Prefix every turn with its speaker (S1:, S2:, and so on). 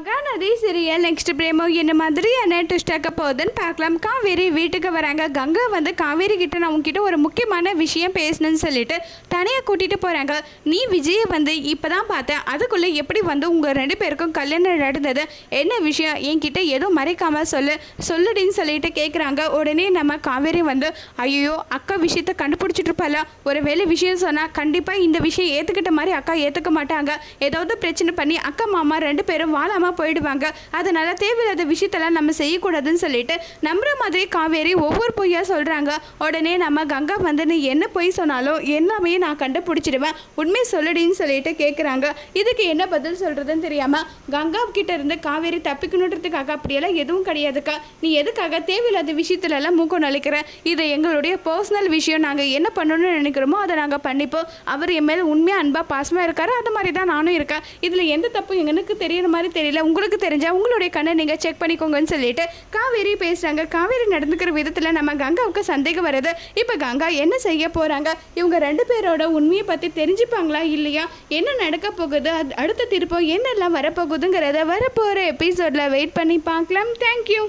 S1: Mahanadi serial next பிரேமோ என்ன மாதிரியான twist ஆக்க போகுதுன்னு பார்க்கலாம். காவேரி வீட்டுக்கு வராங்க. கங்கா வந்து காவேரி கிட்ட நான் உங்ககிட்ட ஒரு முக்கியமான விஷயம் பேசணும்னு சொல்லிட்டு தனியாக கூட்டிகிட்டு போகிறாங்க நீ விஜயை வந்து இப்போ தான் பார்த்தேன். அதுக்குள்ளே எப்படி வந்து உங்கள் ரெண்டு பேருக்கும் கல்யாணம் நடந்தது? என்ன விஷயம்? என்கிட்ட எதுவும் மறைக்காம சொல்லு. சொல்லுடின்னு சொல்லிட்டு கேட்குறாங்க உடனே நம்ம காவேரி வந்து ஐயோ அக்கா விஷயத்தை கண்டுபிடிச்சிட்டு இருப்பால ஒரு வேலை விஷயம் சொன்னால் கண்டிப்பாக இந்த விஷயம் ஏற்றுக்கிட்ட மாதிரி அக்கா ஏற்றுக்க மாட்டாங்க. ஏதாவது பிரச்சனை பண்ணி அக்கா மாமா ரெண்டு பேரும் வாழாமல் போயிடுவாங்க. அதனால் தேவையில்லாத விஷயத்தெல்லாம் நம்ம செய்யக்கூடாதுன்னு சொல்லிட்டு நம்புற மாதிரி காவேரி ஒவ்வொரு பொய்யாக சொல்கிறாங்க உடனே நம்ம கங்கா வந்து நீ என்ன பொய் சொன்னாலும் எல்லாமே நான் கண்டுபிடிச்சிடுவேன். உண்மை சொல்லுடின்னு சொல்லிட்டு கேட்குறாங்க இதுக்கு என்ன பதில் சொல்கிறதுன்னு தெரியாமல் கங்கா கிட்ட இருந்து காவேரி தப்பிக்கணுன்றதுக்காக அப்படியெல்லாம் எதுவும் கிடையாதுக்கா. நீ எதுக்காக தேவையில்லாத விஷயத்துலலாம் மூக்கம் நலிக்கிற இது எங்களுடைய பர்சனல் விஷயம். நாங்கள் என்ன பண்ணணும்னு நினைக்கிறோமோ அதை நாங்கள் பண்ணிப்போம். அவர் என் மேலே உண்மையாக அன்பாக பாசமாக இருக்காரு. அது மாதிரி தான் நானும் இருக்கேன். இதில் எந்த தப்பும் எனக்கு தெரியற மாதிரி தெரியல. உங்களுக்கு தெரிஞ்சால் உங்களுடைய கண்ணை நீங்கள் செக் பண்ணிக்கோங்கன்னு சொல்லிட்டு காவேரி பேசுகிறாங்க காவேரி நடந்துக்கிற விதத்தில் நம்ம கங்காவுக்கு சந்தேகம் வருது இப்போ கங்கா என்ன செய்ய போகிறாங்க இவங்க ரெண்டு பேரோட உண்மையை பற்றி தெரிஞ்சுப்பாங்களா இல்லையா? என்ன நடக்க போகுது? அடுத்த திருப்பம் என்னெல்லாம் வரப்போகுதுங்கிறத வரப்போகிற எபிசோடில் வெயிட் பண்ணி பார்க்கலாம். தேங்க்யூ